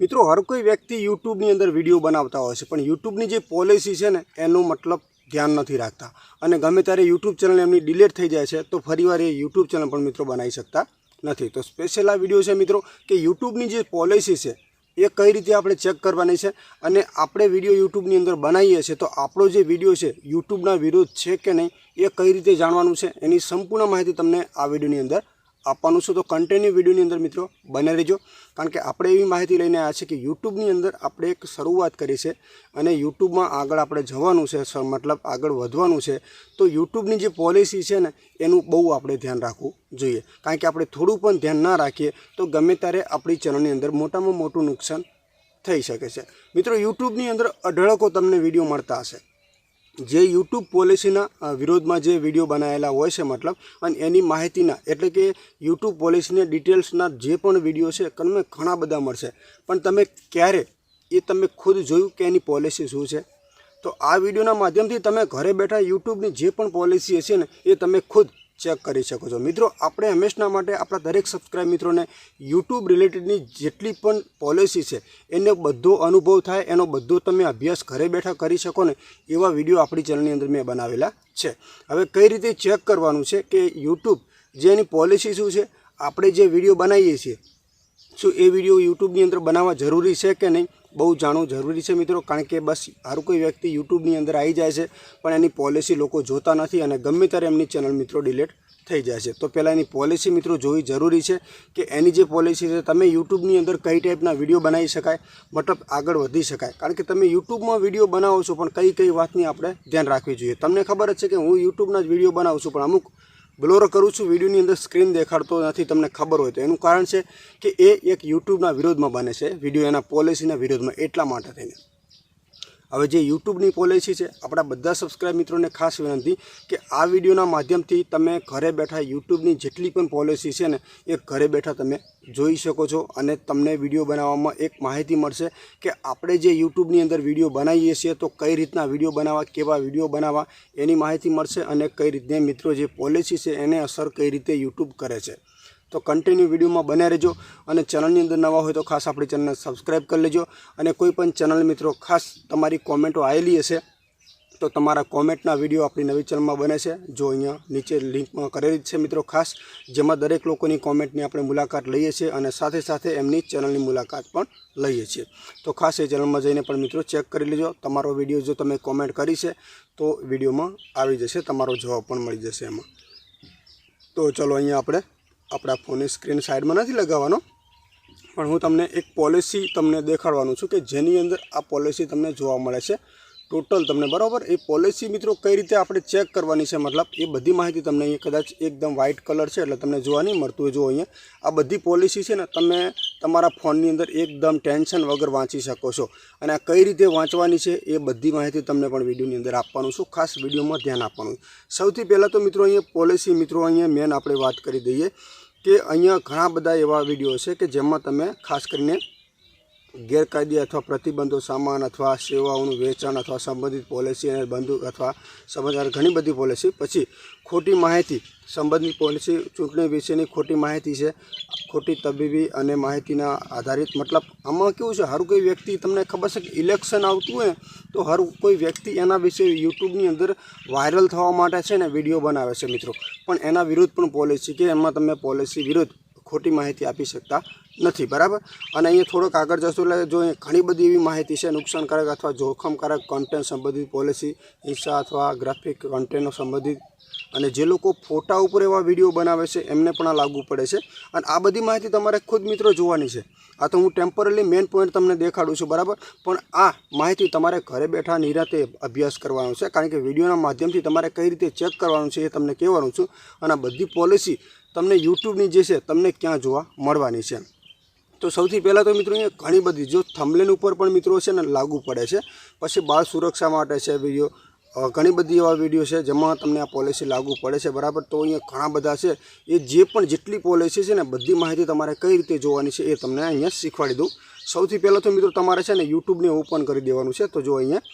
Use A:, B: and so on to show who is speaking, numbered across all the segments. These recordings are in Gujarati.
A: મિત્રો, હર કોઈ વ્યક્તિ યુટ્યુબની અંદર વીડિયો બનાવતા હોય છે, પણ યુટ્યુબની જે પોલિસી છે ને, એનું મતલબ ધ્યાન નથી રાખતા. અને ગમે ત્યારે યુટ્યુબ ચેનલ એમની ડિલીટ થઈ જાય છે, તો ફરીવાર એ યુટ્યુબ ચેનલ પણ મિત્રો બનાવી શકતા નથી. તો સ્પેશિયલ આ વીડિયો છે મિત્રો, કે યુટ્યુબની જે પોલિસી છે, એ કઈ રીતે આપણે ચેક કરવાની છે અને આપણે વીડિયો યુટ્યુબની અંદર બનાવીએ છીએ, તો આપણો જે વીડિયો છે, યુટ્યુબના વિરોધ છે કે નહીં, એ કઈ રીતે જાણવાનું છે, એની સંપૂર્ણ માહિતી તમને આ વિડીયોની અંદર આપવાનું છે તો કન્ટિન્યુ વિડીયોની અંદર મિત્રો બને રહેજો. કારણ કે આપણે એવી માહિતી લઈને આવ્યા છે કે યુટ્યુબની અંદર આપણે એક શરૂઆત કરી છે અને યુટ્યુબમાં આગળ આપણે જવાનું છે મતલબ આગળ વધવાનું છે. તો યુટ્યુબની જે પોલિસી છે ને, એનું બહુ આપણે ધ્યાન રાખવું જોઈએ. કારણ કે આપણે થોડું પણ ધ્યાન ના રાખીએ તો ગમે ત્યારે આપણી ચેનલની અંદર મોટામાં મોટું નુકસાન થઈ શકે છે. મિત્રો, યુટ્યુબની અંદર અઢળકો તમને વીડિયો મળતા હશે. જે યુટ્યુબ પોલિસીના વિરોધમાં જે વીડિયો બનાવેલા હોય છે મતલબ, અને એની માહિતીના, એટલે કે યુટ્યુબ પોલિસીને ડિટેલ્સના જે પણ વીડિયો છે, તમને ઘણા બધા મળશે. પણ તમે ક્યારે, એ તમે ખુદ જોયું કે એની પોલિસી શું છે? તો આ વિડીયોના માધ્યમથી તમે ઘરે બેઠા યુટ્યુબની જે પણ પોલિસી હશે ને, એ તમે ખુદ ચેક કરી શકો છો. મિત્રો, આપણે હંમેશના માટે આપણા દરેક સબસ્ક્રાઈબ મિત્રોને યુટ્યુબ રિલેટેડની જેટલી પણ પોલિસી છે, એનો બધો અનુભવ થાય, એનો બધો તમે અભ્યાસ ઘરે બેઠા કરી શકો ને, એવા વીડિયો આપણી ચેનલની અંદર મેં બનાવેલા છે. હવે કઈ રીતે ચેક કરવાનું છે કે યુટ્યુબ જે એની પોલિસી શું છે, આપણે જે વીડિયો બનાવીએ છીએ શું એ વીડિયો યુટ્યુબની અંદર બનાવવા જરૂરી છે કે નહીં, બહુ જાણવું જરૂરી છે મિત્રો, કારણ કે બસ હર કોઈ વ્યક્તિ યુટ્યુબની અંદર આવી જાય છે, પણ એની પોલિસી લોકો જોતા નથી અને ગમે ત્યારે એમની ચેનલ મિત્રો ડિલેટ થઈ જાય છે. તો પહેલાં એની પોલિસી મિત્રો જોવી જરૂરી છે કે એની જે પોલિસી છે, તમે યુટ્યુબની અંદર કઈ ટાઈપના વીડિયો બનાવી શકાય, મતલબ આગળ વધી શકાય. કારણ કે તમે યુટ્યુબમાં વીડિયો બનાવો છો, પણ કઈ કઈ વાતની આપણે ધ્યાન રાખવી જોઈએ. તમને ખબર જ છે કે હું યુટ્યુબના જ વીડિયો બનાવું છું, પણ અમુક બ્લોર કરું છું, વિડીયોની અંદર સ્ક્રીન દેખાડતો નથી, તમને ખબર હોય તો. એનું કારણ છે કે એ એક યુટ્યુબના વિરોધમાં બને છે. વીડિયો એના પોલિસીના વિરોધમાં એટલા માટે થઈને. હવે જે યુટ્યુબની પોલિસી છે, આપણા બધા સબસ્ક્રાઇબ મિત્રોને ખાસ વિનંતી કે આ વિડીયોના માધ્યમથી તમે ઘરે બેઠા યુટ્યુબની જેટલી પણ પોલિસી છે ને, એ ઘરે બેઠા તમે જોઈ શકો છો અને તમને વીડિયો બનાવવામાં એક માહિતી મળશે કે આપણે જે યુટ્યુબની અંદર વીડિયો બનાવીએ છીએ, તો કઈ રીતના વીડિયો બનાવવા, કેવા વીડિયો બનાવવા, એની માહિતી મળશે અને કઈ રીતે મિત્રો જે પોલિસી છે, એને અસર કઈ રીતે યુટ્યુબ કરે છે. તો કન્ટિન્યુ વિડીયોમાં બને રહેજો અને ચેનલની અંદર નવા હોય તો ખાસ આપણી ચેનલને સબસ્ક્રાઈબ કરી લેજો અને કોઈ પણ ચેનલ મિત્રો ખાસ તમારી કોમેન્ટો આવેલી હશે તો તમારા કોમેન્ટના વીડિયો આપણી નવી ચેનલમાં બને છે. જો અહીંયા નીચે લિંકમાં કરેલી છે મિત્રો ખાસ, જેમાં દરેક લોકોની કોમેન્ટની આપણે મુલાકાત લઈએ છીએ અને સાથે સાથે એમની ચેનલની મુલાકાત પણ લઈએ છીએ. તો ખાસ એ ચેનલમાં જઈને પણ મિત્રો ચેક કરી લેજો. તમારો વીડિયો જો તમે કોમેન્ટ કરી છે તો વિડીયોમાં આવી જશે, તમારો જવાબ પણ મળી જશે એમાં. તો ચલો અહીંયા આપણે આપણા ફોનની સ્ક્રીન સાઈડમાં નથી લગાવવાનો, પણ હું તમને એક પોલિસી તમને દેખાડવાનું છું કે જેની અંદર આ પોલિસી તમને જોવા મળે છે. ટોટલ તમને બરાબર એ પોલિસી મિત્રો કઈ રીતે આપણે ચેક કરવાની છે? મતલબ એ બધી માહિતી તમને અહીંયા કદાચ એકદમ વ્હાઇટ કલર છે એટલે તમને જોવા નહીં મળતું હોય. જો અહીંયા આ બધી પોલિસી છે ને તમે તમારા ફોનની અંદર એકદમ ટેન્શન વગર વાંચી શકો છો. અને આ કઈ રીતે વાંચવાની છે એ બધી માહિતી તમને પણ વિડીયોની અંદર આપવાનું છું. ખાસ વિડીયોમાં ધ્યાન આપવાનું. સૌથી પહેલાં તો મિત્રો અહીંયા પોલિસી મિત્રો અહીંયા મેન આપણે વાત કરી દઈએ કે અહીંયા ઘણા બધા એવા વીડિયો છે કે જેમાં તમે ખાસ કરીને ગેરકાયદે અથવા પ્રતિબંધો સામાન અથવા સેવાઓનું વેચાણ અથવા સંબંધિત પોલિસી અને બંદૂક અથવા સમાચાર ઘણી બધી પોલિસી પછી ખોટી માહિતી, સંબંધિત પોલિસી ચૂંટણી વિશેની ખોટી માહિતી છે, ખોટી તબીબી અને માહિતીના આધારિત મતલબ આમાં કેવું છે? હર કોઈ વ્યક્તિ તમને ખબર છે કે ઇલેક્શન આવતું હોય તો હર કોઈ વ્યક્તિ એના વિશે યુટ્યુબની અંદર વાયરલ થવા માટે છે ને વીડિયો બનાવે છે મિત્રો. પણ એના વિરુદ્ધ પણ પોલિસી કે એમાં તમે પોલિસી વિરુદ્ધ ખોટી માહિતી આપી શકતા નથી, બરાબર? અને અહીંયા થોડોક આગળ જશો એટલે જો ઘણી બધી એવી માહિતી છે, નુકસાનકારક અથવા જોખમકારક કન્ટેન્ટ સંબંધિત પોલિસી હિંસા અથવા ગ્રાફિક કન્ટેન્ટનો સંબંધિત, અને જે લોકો ફોટા ઉપર એવા વીડિયો બનાવે છે, એમને પણ આ લાગુ પડે છે. અને આ બધી માહિતી તમારે ખુદ મિત્રો જોવાની છે. આ તો હું ટેમ્પરરી મેઇન પોઈન્ટ તમને દેખાડું છું, બરાબર? પણ આ માહિતી તમારે ઘરે બેઠા નિરાતે અભ્યાસ કરવાનો છે, કારણ કે વિડીયોના માધ્યમથી તમારે કઈ રીતે ચેક કરવાનું છે એ તમને કહેવાનું છું. અને આ બધી પોલિસી તમને યુટ્યુબની જે છે, તમને ક્યાં જોવા મળવાની છે. તો સૌથી પહેલાં તો મિત્રો અહીંયા ઘણી બધી, જો થમલેન ઉપર પણ મિત્રો છે ને લાગુ પડે છે. પછી બાળ સુરક્ષા માટે છે વીડિયો ઘણી બધી એવા વીડિયો છે જેમાં તમને આ પોલિસી લાગુ પડે છે. બરાબર? તો અહીંયા ઘણા બધા છે. એ જે પણ જેટલી પોલિસી છે ને બધી માહિતી તમારે કઈ રીતે જોવાની છે એ તમને અહીંયા શીખવાડી દઉં. સૌથી પહેલાં તો મિત્રો તમારે છે ને યુટ્યુબને ઓપન કરી દેવાનું છે. તો જો અહીંયા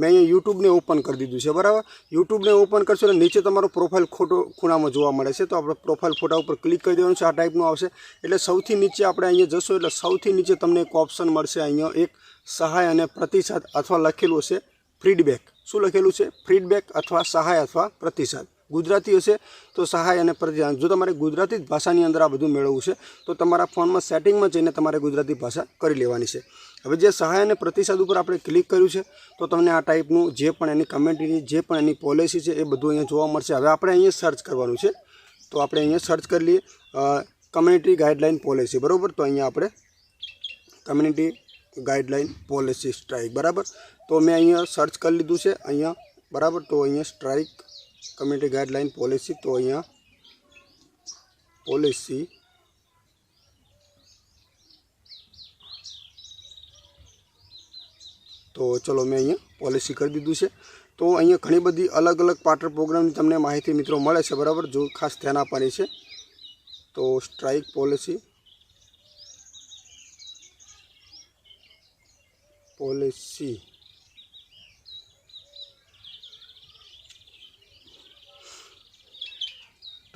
A: મેં અહીંયા યુટ્યુબને ઓપન કરી દીધું છે, બરાબર? યુટ્યુબને ઓપન કરશો એટલે નીચે તમારો પ્રોફાઇલ ફોટો ખૂણામાં જોવા મળે છે, તો આપણે પ્રોફાઇલ ફોટા ઉપર ક્લિક કરી દેવાનું છે, આ ટાઈપનું આવશે. એટલે સૌથી નીચે આપણે અહીંયા જશો એટલે સૌથી નીચે તમને એક ઓપ્શન મળશે અહીંયા, એક સહાય અને પ્રતિસાદ અથવા લખેલું હશે ફીડબેક શું લખેલું છે? ફીડબેક અથવા સહાય અથવા પ્રતિસાદ. ગુજરાતી હશે તો સહાય અને પ્રતિદાન. જો તમારે ગુજરાતી જ ભાષાની અંદર આ બધું મેળવવું છે, તો તમારા ફોનમાં સેટિંગમાં જઈને તમારે ગુજરાતી ભાષા કરી લેવાની છે. હવે જે સહાય અને પ્રતિસાદ ઉપર આપણે ક્લિક કર્યું છે, તો તમને આ ટાઈપનું જે પણ એની કમેન્ટની જે પણ એની પોલિસી છે, એ બધું અહીંયા જોવા મળશે. હવે આપણે અહીંયા સર્ચ કરવાનું છે, તો આપણે અહીંયા સર્ચ કરી લઈએ કમ્યુનિટી ગાઈડલાઇન પોલિસી. બરાબર? તો અહીંયા આપણે કમ્યુનિટી ગાઈડલાઇન પોલિસી સ્ટ્રાઇક બરાબર? તો મેં અહીંયા સર્ચ કરી લીધું છે, અહીંયા. બરાબર? તો અહીંયા સ્ટ્રાઇક કમ્યુનિટી ગાઈડલાઇન પોલિસી તો અહીંયા પોલિસી તો ચલો મેં અહીંયા પોલિસી કરી દીધું છે. તો અહીંયા ઘણી બધી અલગ અલગ પાર્ટનર પ્રોગ્રામની તમને માહિતી મિત્રો મળે છે, બરાબર? જો ખાસ ધ્યાન આપવાની છે. તો સ્ટ્રાઇક પોલિસી પોલિસી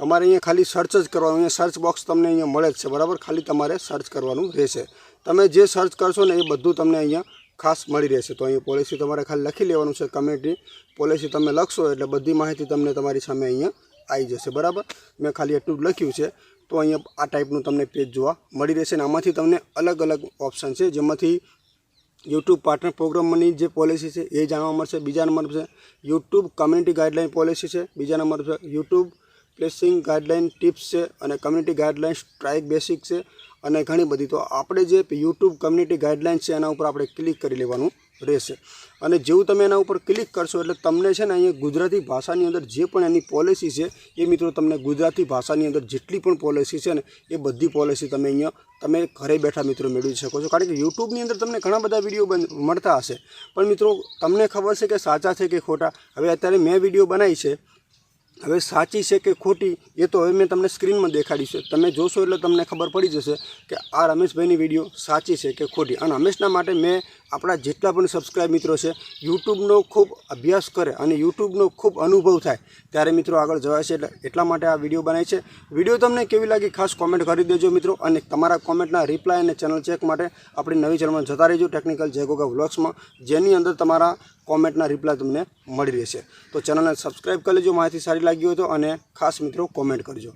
A: તમારે અહીંયા ખાલી સર્ચ જ કરવાનું, અહીંયા સર્ચ બોક્સ તમને અહીંયા મળે જ છે, બરાબર? ખાલી તમારે સર્ચ કરવાનું રહેશે. તમે જે સર્ચ કરશો ને એ બધું તમને અહીંયા ખાસ મળી રહેશે. તો અહીંયા પોલિસી તમારે ખાલી લખી લેવાનું છે કમ્યુનિટી પોલિસી તમે લખશો એટલે બધી માહિતી તમને તમારી સામે અહીંયા આવી જશે, બરાબર? મેં ખાલી એટલું લખ્યું છે. તો અહીંયા આ ટાઈપનું તમને પેજ જોવા મળી રહેશે અને આમાંથી તમને અલગ અલગ ઓપ્શન છે. જેમાંથી યુટ્યુબ પાર્ટનર પ્રોગ્રામની જે પોલિસી છે એ જાણવા મળશે. બીજા નંબર છે યુટ્યુબ કમ્યુનિટી ગાઈડલાઇન પોલિસી છે. બીજા નંબર છે યુટ્યુબ પ્લેસિંગ ગાઈડલાઇન ટિપ્સ છે અને કમ્યુનિટી ગાઈડલાઇન સ્ટ્રાઇક બેસિક છે અને ઘણી બધી. તો આપણે જે યુટ્યુબ કમ્યુનિટી ગાઈડલાઇન છે એના ઉપર આપણે ક્લિક કરી લેવાનું રહેશે. અને જેવું તમે એના ઉપર ક્લિક કરશો એટલે તમને છે ને અહીંયા ગુજરાતી ભાષાની અંદર જે પણ એની પોલિસી છે, એ મિત્રો તમને ગુજરાતી ભાષાની અંદર જેટલી પણ પોલિસી છે ને, એ બધી પોલિસી તમે અહીંયા, તમે ઘરે બેઠા મિત્રો મેળવી શકો છો. કારણ કે યુટ્યુબની અંદર તમને ઘણા બધા વીડિયો મળતા હશે. પણ મિત્રો, તમને ખબર છે કે સાચા છે કે ખોટા? હવે અત્યારે મેં વીડિયો બનાવી છે હવે સાચી છે કે ખોટી, એ તો હવે મેં તમને સ્ક્રીનમાં દેખાડી છે. તમે જોશો એટલે તમને ખબર પડી જશે કે આ રમેશભાઈની વીડિયો સાચી છે કે ખોટી. અને હંમેશના માટે મેં આપણા જેટલા પણ સબસ્ક્રાઈબ મિત્રો છે, યુટ્યુબનો ખૂબ અભ્યાસ કરે અને યુટ્યુબનો ખૂબ અનુભવ થાય, ત્યારે મિત્રો આગળ જવાય છે એટલે એટલા માટે આ વીડિયો બનાવી છે. વીડિયો તમને કેવી લાગી ખાસ કોમેન્ટ કરી દેજો મિત્રો અને તમારા કોમેન્ટના રિપ્લાય અને ચેનલ ચેક માટે આપણી નવી ચેનલમાં જતા રહેજો ટેકનિકલ જેગોગા વ્લોગ્સમાં જેની અંદર તમારા કોમેન્ટના રિપ્લાય તમને મળી રહેશે. તો ચેનલને સબસ્ક્રાઈબ કરી લેજો માહિતી સારી લાગી હોય તો અને ખાસ મિત્રો કોમેન્ટ કરજો.